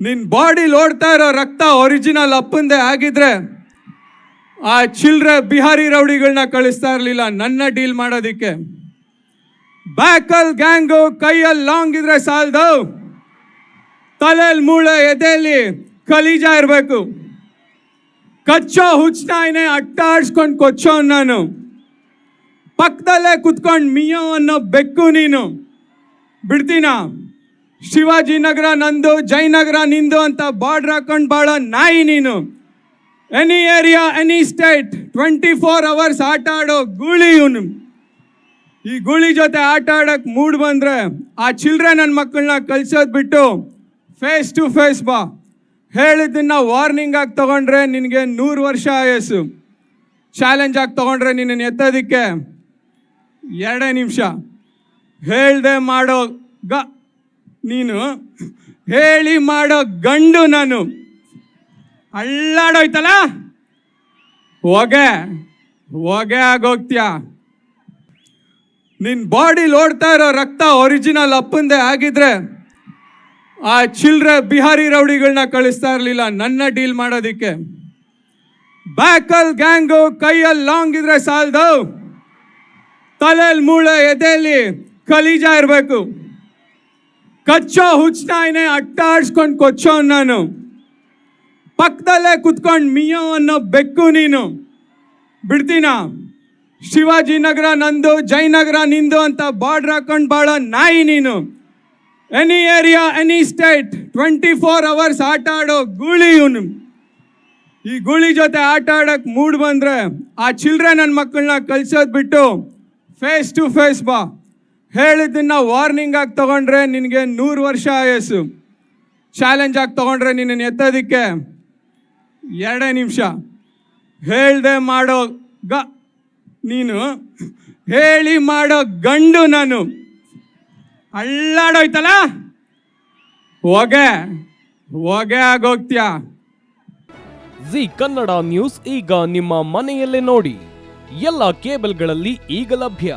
ನಿನ್ ಬಾಡಿಲಿ ಓಡ್ತಾ ಇರೋ ರಕ್ತ ಒರಿಜಿನಲ್ ಅಪ್ಪಂದೇ ಆಗಿದ್ರೆ ಆ ಚಿಲ್ರೆ ಬಿಹಾರಿ ರೌಡಿಗಳನ್ನ ಕಳಿಸ್ತಾ ಇರಲಿಲ್ಲ ನನ್ನ ಡೀಲ್ ಮಾಡೋದಿಕ್ಕೆ. ಬ್ಯಾಕಲ್ ಗ್ಯಾಂಗು ಕೈಯಲ್ಲಿ ಲಾಂಗ್ ಇದ್ರೆ ಸಾಲದು. ತಲೆಯಲ್ಲಿ ಮೂಳೆ ಎದೆಯಲ್ಲಿ ಕಲೀಜ ಇರಬೇಕು. ಕಚ್ಚೋ ಹುಚ್ಚನಾಯ್ನೆ ಅಟ್ಟಾಡ್ಸ್ಕೊಂಡು ಕೊಚ್ಚೋ ನಾನು. ಪಕ್ಕದಲ್ಲೇ ಕುತ್ಕೊಂಡು ಮಿಯೋ ಅನ್ನೋ ಬೆಕ್ಕು ನೀನು. ಬಿಡ್ತೀನ? ಶಿವಾಜಿನಗರ ನಂದು ಜಯನಗರ ನಿಂದು ಅಂತ ಬಾರ್ಡ್ರ್ ಹಾಕೊಂಡು ಬಾಳ ನಾಯಿ ನೀನು. Any area any state twenty four hours ಆಟ ಆಡೋ ಗೂಳಿ ಇವನು. ಈ ಗೂಳಿ ಜೊತೆ ಆಟ ಆಡೋಕೆ ಮೂಡ್ ಬಂದರೆ ಆ ಚಿಲ್ಡ್ರೆ ನನ್ನ ಮಕ್ಕಳನ್ನ ಕಳ್ಸೋದು ಬಿಟ್ಟು ಫೇಸ್ ಟು ಫೇಸ್ ಬಾ. ಹೇಳಿದ್ದನ್ನ ವಾರ್ನಿಂಗ್ ಆಗಿ ತಗೊಂಡ್ರೆ ನಿನಗೆ ನೂರು ವರ್ಷ ಆಯಸ್ಸು. ಚಾಲೆಂಜ್ ಆಗಿ ತಗೊಂಡ್ರೆ ನಿನ್ನನ್ನು ಎತ್ತೋದಕ್ಕೆ ಎರಡೇ ನಿಮಿಷ. ಹೇಳ್ದೆ ಮಾಡೋ ಗ ನೀನು ಹೇಳಿ ಮಾಡೋ ಗಂಡು ನಾನು. ಅಳ್ಳಾಡೋಯ್ತಲ್ಲ? ಹೊಗೆ ಹೊಗೆ ಆಗೋಗ್ತೀಯ? ನಿನ್ನ ಬಾಡಿಲಿ ಓಡ್ತಾ ಇರೋ ರಕ್ತ ಒರಿಜಿನಲ್ ಅಪ್ಪಂದೇ ಆಗಿದ್ರೆ ಆ ಚಿಲ್ರೆ ಬಿಹಾರಿ ರೌಡಿಗಳನ್ನ ಕಳಿಸ್ತಾ ಇರಲಿಲ್ಲ ನನ್ನ ಡೀಲ್ ಮಾಡೋದಿಕ್ಕೆ. ಬ್ಯಾಕಲ್ ಗ್ಯಾಂಗು ಕೈಯಲ್ಲಿ ಲಾಂಗ್ ಇದ್ರೆ ಸಾಲದು. ತಲೆಯಲ್ಲಿ ಮೂಳೆ ಎದೆಯಲ್ಲಿ ಕಲೀಜ ಇರಬೇಕು. ಕಚ್ಚೋ ಹುಚ್ಚನಾಯ್ನೆ ಅಟ್ಟಾಡ್ಸ್ಕೊಂಡು ಕೊಚ್ಚೋ ನಾನು. ಪಕ್ಕದಲ್ಲೇ ಕುತ್ಕೊಂಡು ಮಿಯೋ ಅನ್ನೋ ಬೆಕ್ಕು ನೀನು. ಬಿಡ್ತೀನ? ಶಿವಾಜಿನಗರ ನಂದು ಜಯನಗರ ನಿಂದು ಅಂತ ಬಾರ್ಡ್ರ್ ಹಾಕೊಂಡು ಬಾಳೋ ನಾಯಿ ನೀನು. Any area any state twenty four hours ಆಟ ಆಡೋ ಗೂಳಿ ಇವನು. ಈ ಗೂಳಿ ಜೊತೆ ಆಟ ಆಡೋಕೆ ಮೂಡ್ ಬಂದರೆ ಆ ಚಿಲ್ಡ್ರೆ ನನ್ನ ಮಕ್ಕಳನ್ನ ಕಳ್ಸೋದು ಬಿಟ್ಟು ಫೇಸ್ ಟು ಫೇಸ್ ಬಾ. ಹೇಳಿದ್ದನ್ನ ವಾರ್ನಿಂಗ್ ಆಗಿ ತಗೊಂಡ್ರೆ ನಿನಗೆ ನೂರು ವರ್ಷ ಆಯಸ್ಸು. ಚಾಲೆಂಜ್ ಆಗಿ ತಗೊಂಡ್ರೆ ನಿನ್ನನ್ನು ಎತ್ತೋದಕ್ಕೆ ಎರಡೇ ನಿಮಿಷ. ಹೇಳ್ದೆ ಮಾಡೋ ಗ, ನೀನು ಹೇಳಿ ಮಾಡೋ ಗಂಡು ನಾನು. ಅಳ್ಳಾಡೋಯ್ತಲ್ಲ? ಹೊಗೆ ಹೊಗೆ ಆಗೋಗ್ತೀಯ? ಜಿ ಕನ್ನಡ ನ್ಯೂಸ್ ಈಗ ನಿಮ್ಮ ಮನೆಯಲ್ಲೇ ನೋಡಿ. ಎಲ್ಲ ಕೇಬಲ್ಗಳಲ್ಲಿ ಈಗ ಲಭ್ಯ.